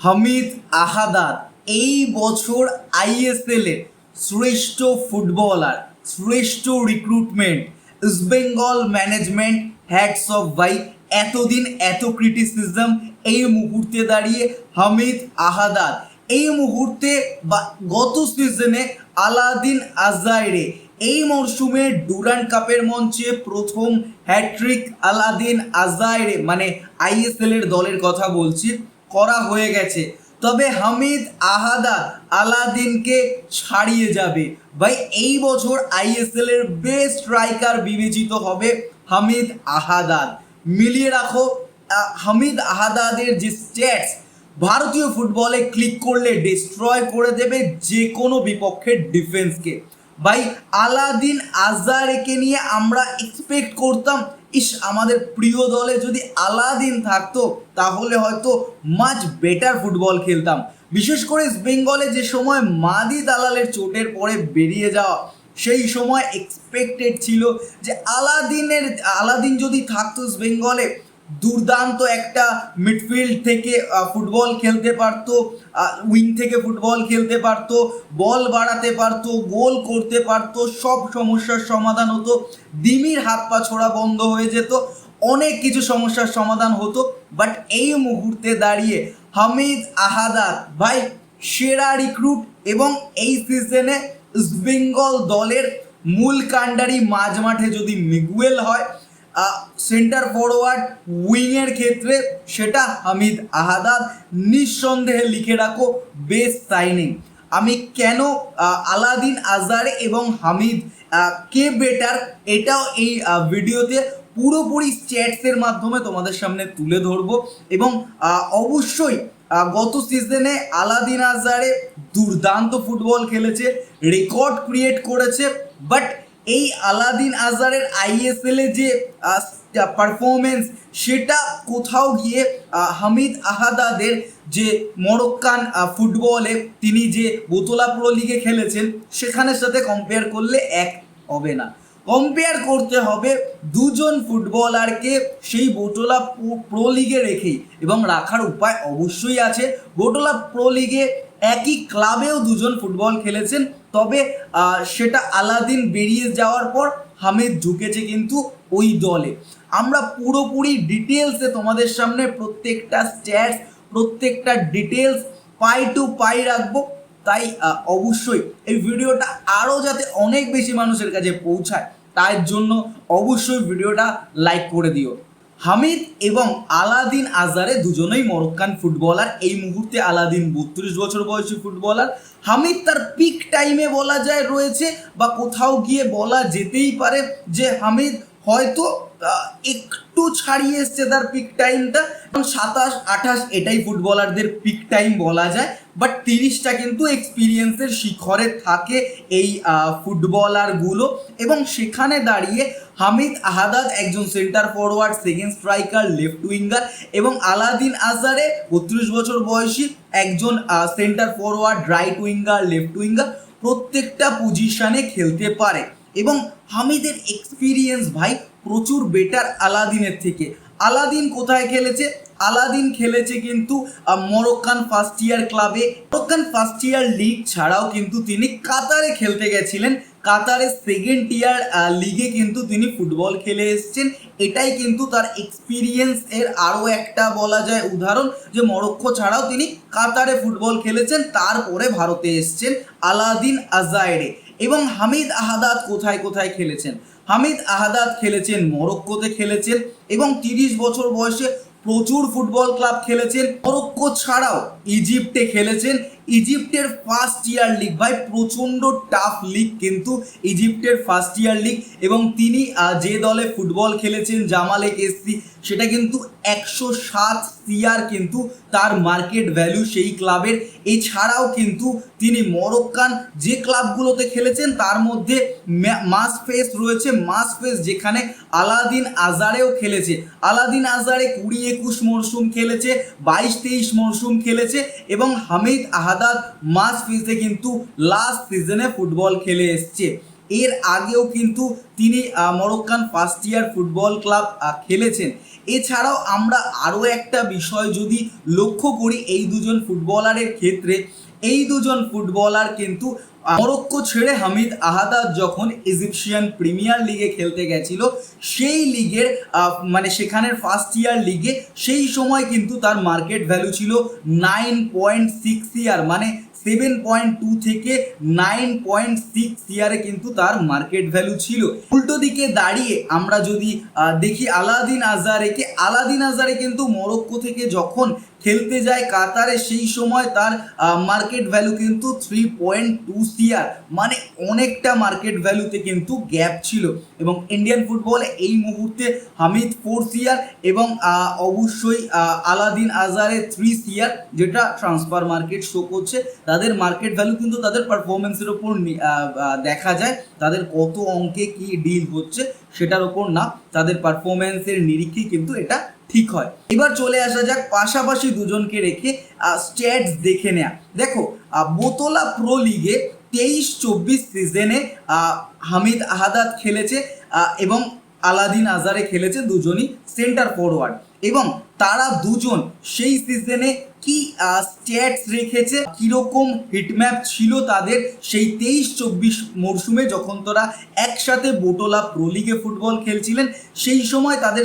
হামিদ আহাদার এই বছর আইএসএল শ্রেষ্ঠ ফুটবলার, শ্রেষ্ঠ recruitment East Bengal management hats off ভাই এতদিন এত ক্রিটিসিজম এই মুহূর্তে দাঁড়িয়ে হামিদ আহাদার। এই মুহূর্তে বা গত সিজনে আলাদিন আজাইরে এই মরশুমে ডুরান্ড কাপের মঞ্চে প্রথম হ্যাট্রিক আলাদিন আজাইরে মানে আইএসএল এর দলের কথা বলছি। করা হয়ে গেছে। তবে হামিদ আহাদা আলাদিনকে ছাড়িয়ে যাবে। ভাই, এই বছর আইএসএল এর বেস্ট স্ট্রাইকার বিবেচিত হবে হামিদ আহাদাদ। মিলিয়ে রাখো হামিদ আহাদাদের যে স্ট্যাটস ভারতীয় ফুটবলে ক্লিক করলে ডিস্ট্রয় করে দেবে যে কোনো বিপক্ষের ডিফেন্সকে ভাই, আলাদিন আজারেকে নিয়ে আমরা এক্সপেক্ট করতাম ইস, আমাদের প্রিয় দলে যদি আলাদিন থাকতো, তাহলে হয়তো মাচ বেটার ফুটবল খেলতাম। বিশেষ করে বেঙ্গলে যে সময় মাদি দালালের চোটের পরে বেরিয়ে যাওয়া, সেই সময় এক্সপেক্টেড ছিল যে আলাদিনের, আলাদিন যদি থাকতো বেঙ্গলে দুর্দান্ত একটা মিডফিল্ড থেকে ফুটবল খেলতে পারতো উইং থেকে ফুটবল খেলতে পারতো বল বাড়াতে পারতো গোল করতে পারতো, সব সমস্যার সমাধান হতো। দিমির হাত পা ছোড়া বন্ধ হয়ে যেত, অনেক কিছু সমস্যার সমাধান হতো বাট এই মুহূর্তে দাঁড়িয়ে হামিদ আহাদার ভাই, সেরা রিক্রুট এবং এই সিজনে ইস্টবেঙ্গল দলের মূল কাণ্ডারি মাঝ মাঠে যদি মিগুয়েল হয় সেন্টার ফরওয়ার্ড উইংয়ের ক্ষেত্রে সেটা হামিদ আহাদাদ। নিঃসন্দেহে লিখে রাখো বেস্ট সাইনিং আমি কেন আলাদিন আজারে এবং হামিদ কে বেটার এটাও এই ভিডিওতে পুরোপুরি স্ট্যাটসের মাধ্যমে তোমাদের সামনে তুলে ধরবো এবং অবশ্যই গত সিজনে আলাদিন আজারে দুর্দান্ত ফুটবল খেলেছে রেকর্ড ক্রিয়েট করেছে বাট এই আলাদিন আইএসএল এ যে পারফরমেন্স সেটা কোথাও গিয়ে হামিদ আহাদাদের যে মরক্কান ফুটবলে তিনি যে বোতলা প্রো লিগে খেলেছেন, সেখানের সাথে কম্পেয়ার করলে এক হবে না। কম্পেয়ার করতে হবে দুজন ফুটবলারকে সেই বোটলা প্রো লিগে রেখেই এবং রাখার উপায় অবশ্যই আছে। বোটলা প্রো লিগে একই ক্লাবেও দুজন ফুটবল খেলেছেন তবে সেটা আলাদিন বেরিয়ে যাওয়ার পর হামিদ ঢুকেছে কিন্তু ওই দলে। আমরা পুরোপুরি ডিটেলসে তোমাদের সামনে প্রত্যেকটা স্ট্যাটস প্রত্যেকটা ডিটেলস পাই টু পাই রাখব। তাই অবশ্যই এই ভিডিওটা আরও যাতে অনেক বেশি মানুষের কাছে পৌঁছায়, তার জন্য অবশ্যই ভিডিওটা লাইক করে দিও। হামিদ এবং আলাদিন আজারে দুজনেই মরক্কান ফুটবলার। এই মুহূর্তে আলাদিন বত্রিশ বছর বয়সী ফুটবলার। হামিদ তার পিক টাইমে বলা যায় রয়েছে বা কোথাও গিয়ে বলা যেতেই পারে যে হামিদ হয়তো একটু ছাড়িয়ে এসছে তার পিক টাইমটা কারণ সাতাশ, আঠাশ, এটাই ফুটবলারদের পিক টাইম বলা যায়। বাট তিরিশটা কিন্তু এক্সপিরিয়েন্সের শিখরে থাকে এই ফুটবলারগুলো এবং সেখানে দাঁড়িয়ে হামিদ আহাদাদ একজন centre forward second striker left winger এবং আলাদিন আজারে বত্রিশ বছর বয়সী একজন centre forward right winger left winger প্রত্যেকটা পজিশনে খেলতে পারে। এবং হামিদের এক্সপিরিয়েন্স ভাই প্রচুর বেটার আলাদিনের থেকে। আলাদিন কোথায় খেলেছে? আলাদিন খেলেছে কিন্তু মরক্কান ফার্স্ট ইয়ার ক্লাবে মরক্কান ফার্স্ট ইয়ার লিগ ছাড়াও কিন্তু তিনি কাতারে খেলতে গেছিলেন। কাতারের সেকেন্ড ইয়ার লিগে কিন্তু তিনি ফুটবল খেলে এসছেন। এটাই কিন্তু তার এক্সপিরিয়েন্স এর আরও একটা বলা যায় উদাহরণ যে মরক্কো ছাড়াও তিনি কাতারে ফুটবল খেলেছেন, তারপরে ভারতে এসছেন আলাদিন আজাইরে এবং হামিদ আহাদাত কোথায় কোথায় খেলেছেন? হামিদ আহাদাত খেলেছেন মরক্কোতে খেলেছেন এবং তিরিশ বছর বয়সে প্রচুর ফুটবল ক্লাব খেলেছেন। মরক্কো ছাড়াও ইজিপ্টে খেলেছেন। ইজিপ্টের ফার্স্ট ইয়ার লিগ ভাই, প্রচণ্ড টাফ লিগ কিন্তু ইজিপ্টের ফার্স্ট ইয়ার লিগ এবং তিনি যে দলে ফুটবল খেলেছেন জামালেক এসসি সেটা কিন্তু একশো সাত সিআর কিন্তু তার মার্কেট ভ্যালু সেই ক্লাবের এছাড়াও কিন্তু তিনি মরক্কান যে ক্লাবগুলোতে খেলেছেন, তার মধ্যে মাস ফেস রয়েছে। মাস ফেস যেখানে আলাদিন আজারেও খেলেছে। আলাদিন আজারে কুড়ি একুশ মরশুম খেলেছে, বাইশ তেইশ মরশুম খেলেছে। এবং হামিদ আহাদাদ মাস ফিজে কিন্তু লাস্ট সিজনে ফুটবল খেলে এসছে। এর আগেও কিন্তু তিনি Moroccan first year football club খেলেছেন। এছাড়াও আমরা আরও একটা বিষয় যদি লক্ষ্য করি, এই দুজন ফুটবলারের ক্ষেত্রে এই দুজন ফুটবলার কিন্তু মরক্কো ছেড়ে হামিদ আহাদাদ যখন ইজিপশিয়ান প্রিমিয়ার লিগে খেলতে গেছিল, সেই লিগের মানে সেখানের ফার্স্ট ইয়ার লিগে সেই সময় কিন্তু তার মার্কেট ভ্যালু ছিল নাইন পয়েন্ট সিক্স ইয়ার মানে সেভেন পয়েন্ট টু থেকে নাইন পয়েন্ট সিক্স ইয়ারে কিন্তু তার মার্কেট ভ্যালু ছিল। উল্টো দিকে দাঁড়িয়ে আমরা যদি দেখি আলাদিন আজারেকে, আলাদিন আজারে কিন্তু মরক্কো থেকে যখন খেলতে যায় কাতারে, সেই সময় তার মার্কেট ভ্যালু কিন্তু থ্রি পয়েন্ট টু সিয়ার মানে অনেকটা মার্কেট ভ্যালুতে কিন্তু গ্যাপ ছিল। এবং ইন্ডিয়ান ফুটবলে এই মুহূর্তে হামিদ ফোর সিয়ার এবং অবশ্যই আলাদিন আজারে থ্রি সিয়ার যেটা ট্রান্সফার মার্কেট শো করছে, তাদের মার্কেট ভ্যালু কিন্তু তাদের পারফরমেন্সের ওপর দেখা যায়। তাদের কত অঙ্কে কি ডিল হচ্ছে সেটার ওপর না, তাদের পারফরমেন্সের নিরিখেই কিন্তু এটা ঠিক হয়। এবার চলে আসা যাক, পাশাপাশি দুজনকে রেখে স্ট্যাটস দেখে নেয়া। দেখো বোতলা প্রো লিগে তেইশ চব্বিশ সিজনে হামিদ আহাদাত খেলেছে এবং আলাদিন আজারে খেলেছে দুজনই সেন্টার ফরওয়ার্ড এবং তারা দুজন সেই সিজনে কি স্ট্যাটস রেখেছে কীরকম হিটম্যাপ ছিল তাদের সেই তেইশ চব্বিশ মরশুমে যখন তোরা একসাথে বোটোলা প্রো লিগে ফুটবল খেলছিলেন, সেই সময় তাদের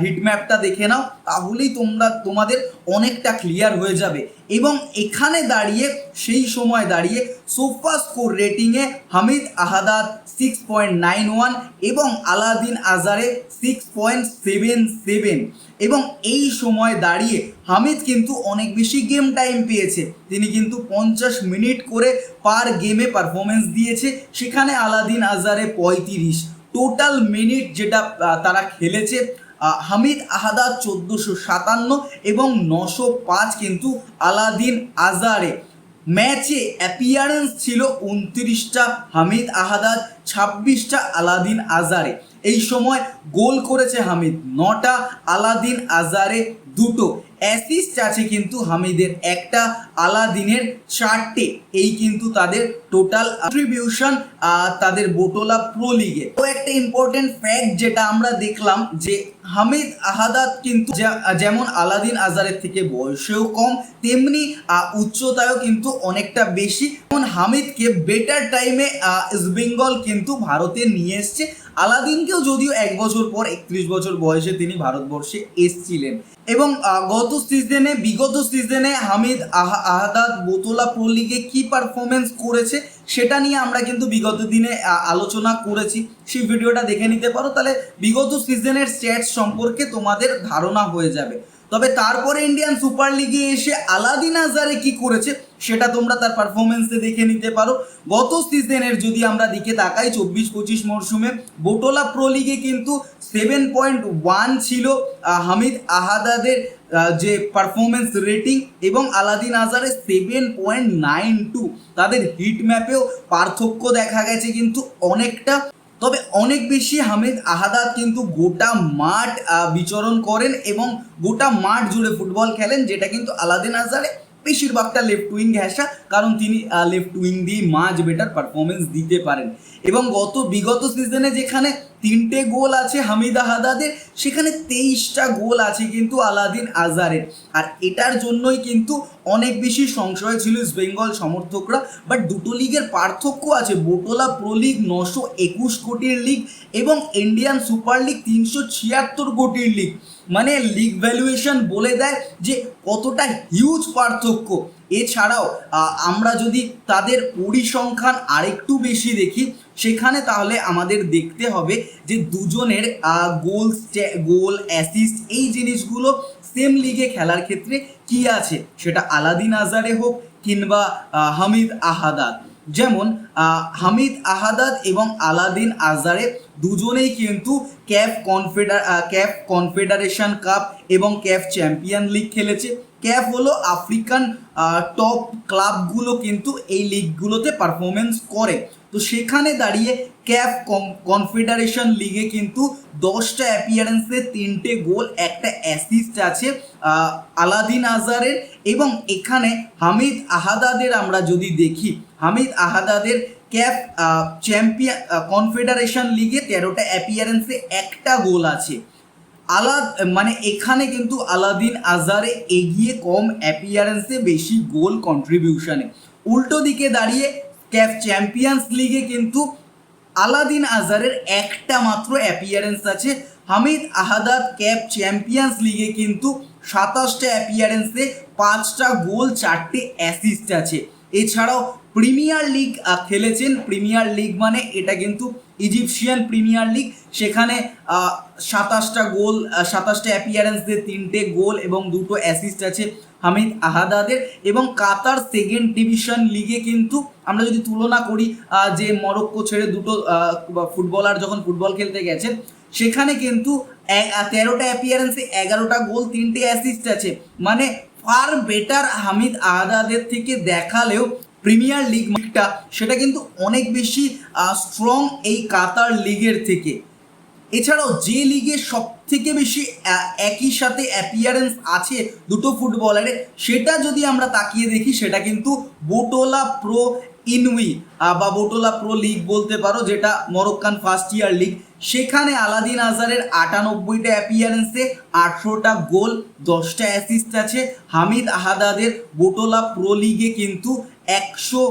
হিটম্যাপটা দেখে নাও, তাহলেই তোমরা, তোমাদের অনেকটা ক্লিয়ার হয়ে যাবে। এবং এখানে দাঁড়িয়ে, সেই সময় দাঁড়িয়ে sofa score রেটিংয়ে Hamid Ahadad six point nine one এবং Alaeddine Ajaraie six point seven seven এবং এই সময় দাঁড়িয়ে হামিদ কিন্তু অনেক বেশি গেম টাইম পেয়েছে। তিনি কিন্তু পঞ্চাশ মিনিট করে পার গেমে পারফরমেন্স দিয়েছে। সেখানে আলাদিন আজারে পঁয়ত্রিশ। টোটাল মিনিট যেটা তারা খেলেছে হামিদ আহাদাদ চোদ্দোশো সাতান্ন এবং নশো পাঁচ কিন্তু আলাদিন আজারে ম্যাচে অ্যাপিয়ারেন্স ছিল উনত্রিশটা, হামিদ আহাদাদ ছাব্বিশটা, আলাদিন আজারে এই সময় গোল করেছে হামিদ নটা, আলাদিন আজারে দুটো। অ্যাসিস্ট আছে কিন্তু হামিদের একটা আলাদিনের চারটে। এই কিন্তু তাদের টোটাল কন্ট্রিবিউশন তাদের বোটোলা প্রো লিগে তো একটা ইম্পর্টেন্ট ফ্যাক্ট যেটা আমরা দেখলাম যে হামিদ আহাদাদ কিন্তু যেমন আলাদিন আজারের থেকে বয়সেও কম তেমনি উচ্চতায়ও কিন্তু অনেকটা বেশি। যেমন হামিদকে বেটার টাইমে ইস্ট বেঙ্গল কিন্তু ভারতে নিয়ে এসছে। আলাদিনকেও যদিও এক বছর পর একত্রিশ বছর বয়সে তিনি ভারতবর্ষে এসছিলেন। এবং আহ, গত সিজনে, বিগত সিজনে হামিদ আহা- আহাদাদ বোতলা প্রো লিগে কি পারফরমেন্স করেছে সেটা নিয়ে আমরা কিন্তু বিগত দিনে আলোচনা করেছি। সেই ভিডিওটা দেখে নিতে পারো। তাহলে বিগত সিজনের স্ট্যাট সম্পর্কে তোমাদের ধারণা হয়ে যাবে। তবে তারপরে ইন্ডিয়ান সুপার লিগে এসে আলাদিন আজারে কি করেছে সেটা তোমরা তার পারফরমেন্সে দেখে নিতে পারো। গত সিজনের যদি আমরা দিকে তাকাই, চব্বিশ পঁচিশ মরশুমে বোটোলা প্রো লিগে কিন্তু সেভেন পয়েন্ট ওয়ান ছিল হামিদ আহাদাদের যে পারফরমেন্স রেটিং এবং Alaeddine Ajaraie seven point nine two তাদের হিট ম্যাপেও পার্থক্য দেখা গেছে কিন্তু অনেকটা। তবে অনেক বেশি হামিদ আহাদাদ কিন্তু গোটা মাঠ বিচরণ করেন এবং গোটা মাঠ জুড়ে ফুটবল খেলেন, যেটা কিন্তু আলাদিন আজারে বেশিরভাগটা লেফট উইং ঘেঁষা কারণ তিনি লেফট উইং দিয়ে মাঝ বেটার পারফরমেন্স দিতে পারেন। এবং গত বিগত সিজনে যেখানে তিনটে গোল আছে হামিদ আহাদাদের, সেখানে তেইশটা গোল আছে কিন্তু আলাদিন আজারের আর এটার জন্যই কিন্তু অনেক বেশি সংশয় ছিল ইস্ট বেঙ্গল সমর্থকরা বাট দুটো লিগের পার্থক্য আছে। বোটোলা প্রো লিগ নশো একুশ কোটির লিগ এবং ইন্ডিয়ান সুপার লিগ তিনশো ছিয়াত্তর কোটির লিগ মানে লিগ ভ্যালুয়েশন বলে দেয় যে কতটা হিউজ পার্থক্য। এছাড়াও আমরা যদি তাদের পরিসংখ্যান আরেকটু বেশি দেখি, সেখানে তাহলে আমাদের দেখতে হবে যে দুজনের গোল গোল অ্যাসিস্ট এই জিনিসগুলো সেম লিগে খেলার ক্ষেত্রে কি আছে? সেটা আলাদিন আজারে হোক কিংবা হামিদ আহাদাদ যেমন হামিদ আহাদাদ এবং আলাদিন আজারে দুজনেই কিন্তু ক্যাফ কনফেডার ক্যাফ কনফেডারেশন কাপ এবং ক্যাফ চ্যাম্পিয়ন লিগ খেলেছে। ক্যাফ হলো আফ্রিকান টপ ক্লাবগুলো কিন্তু এই লিগগুলোতে পারফরমেন্স করে। তো সেখানে দাঁড়িয়ে ক্যাফ কনফেডারেশন লিগে কিন্তু দশটা অ্যাপিয়ারেন্সে তিনটে গোল, একটা অ্যাসিস্ট আছে আলাদিন আজারের এবং এখানে হামিদ আহাদাদের আমরা যদি দেখি, হামিদ আহাদাদের ক্যাপ চ্যাম্পিয়ন কনফেডারেশন লিগে তেরোটা অ্যাপিয়ারেন্সে একটা গোল আছে। আলাদ মানে এখানে কিন্তু আলাদিন আজারে এগিয়ে কম অ্যাপিয়ারেন্সে বেশি গোল কন্ট্রিবিউশনে উল্টো দিকে দাঁড়িয়ে ক্যাপ চ্যাম্পিয়ন্স লিগে কিন্তু আলাদিন আজারের একটা মাত্র অ্যাপিয়ারেন্স আছে। হামিদ আহাদাদ ক্যাপ চ্যাম্পিয়ন্স লিগে কিন্তু সাতাশটা অ্যাপিয়ারেন্সে পাঁচটা গোল, চারটে অ্যাসিস্ট আছে। এছাড়াও প্রিমিয়ার লিগ খেলেছেন। প্রিমিয়ার লিগ মানে এটা কিন্তু ইজিপশিয়ান প্রিমিয়ার লিগ। সেখানে সাতাশটা গোল সাতাশটা অ্যাপিয়ারেন্সদের তিনটে গোল এবং দুটো অ্যাসিস্ট আছে হামিদ আহাদাদের। এবং কাতার সেকেন্ড ডিভিশন লিগে কিন্তু আমরা যদি তুলনা করি যে মরক্কো ছেড়ে দুটো ফুটবলার যখন ফুটবল খেলতে গেছেন, সেখানে কিন্তু তেরোটা অ্যাপিয়ারেন্সে এগারোটা গোল, তিনটে অ্যাসিস্ট আছে। মানে ফার বেটার হামিদ আহাদাদের থেকে দেখালেও প্রিমিয়ার লিগটা সেটা কিন্তু অনেক বেশি স্ট্রং এই কাতার লিগের থেকে। এছাড়াও যে লিগে সব থেকে বেশি একই সাথে অ্যাপিয়ারেন্স আছে দুটো ফুটবলারের, সেটা যদি আমরা তাকিয়ে দেখি, সেটা কিন্তু বোটোলা প্রো ইনউই বা বোটোলা প্রো লিগ বলতে পারো, যেটা মরক্কান ফার্স্ট ইয়ার লিগ সেখানে আলাদিন আজারের আটানব্বইটা অ্যাপিয়ারেন্সে আঠেরোটা গোল, দশটা অ্যাসিস্ট আছে। হামিদ আহাদাদের বোটোলা প্রো লিগে কিন্তু একশো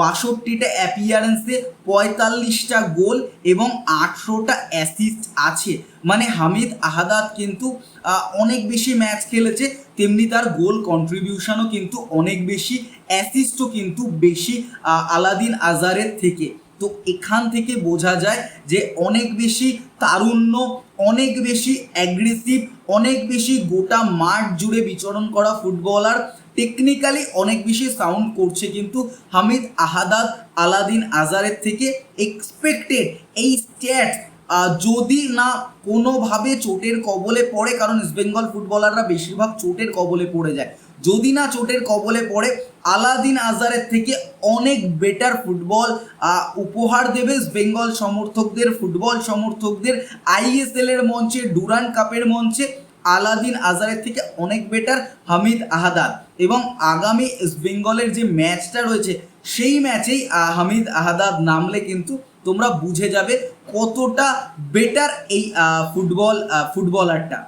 বাষট্টিটা অ্যাপিয়ারেন্সে পঁয়তাল্লিশটা গোল এবং আটশোটা অ্যাসিস্ট আছে। মানে হামিদ আহাদাদ কিন্তু অনেক বেশি ম্যাচ খেলেছে, তেমনি তার গোল কন্ট্রিবিউশনও কিন্তু অনেক বেশি অ্যাসিস্টও কিন্তু বেশি আলাদিন আজারের থেকে। তো এখান থেকে বোঝা যায় যে অনেক বেশি তারুণ্য, অনেক বেশি অ্যাগ্রেসিভ অনেক বেশি গোটা মাঠ জুড়ে বিচরণ করা ফুটবলার। টেকনিক্যালি অনেক বেশি সাউন্ড করছে কিন্তু হামিদ আহাদাদ আলাদিন আজারের থেকে এক্সপেক্টেড এই স্ট্যাট যদি না কোনোভাবে চোটের কবলে পড়ে, কারণ ইস্টবেঙ্গল ফুটবলাররা বেশিরভাগ চোটের কবলে পড়ে যায়। যদি না চোটের কবলে পড়ে, আলাদিন আজারের থেকে অনেক বেটার ফুটবল উপহার দেবে বেঙ্গল সমর্থকদের ফুটবল সমর্থকদের আইএসএল এর মঞ্চে, ডুরান কাপের মঞ্চে আলাদিন আজারের থেকে অনেক বেটার হামিদ আহাদার। এবং আগামী বেঙ্গলের যে ম্যাচটা রয়েছে, সেই ম্যাচেই হামিদ আহাদাদ নামলে কিন্তু তোমরা বুঝে যাবে কতটা বেটার এই ফুটবল ফুটবলারটা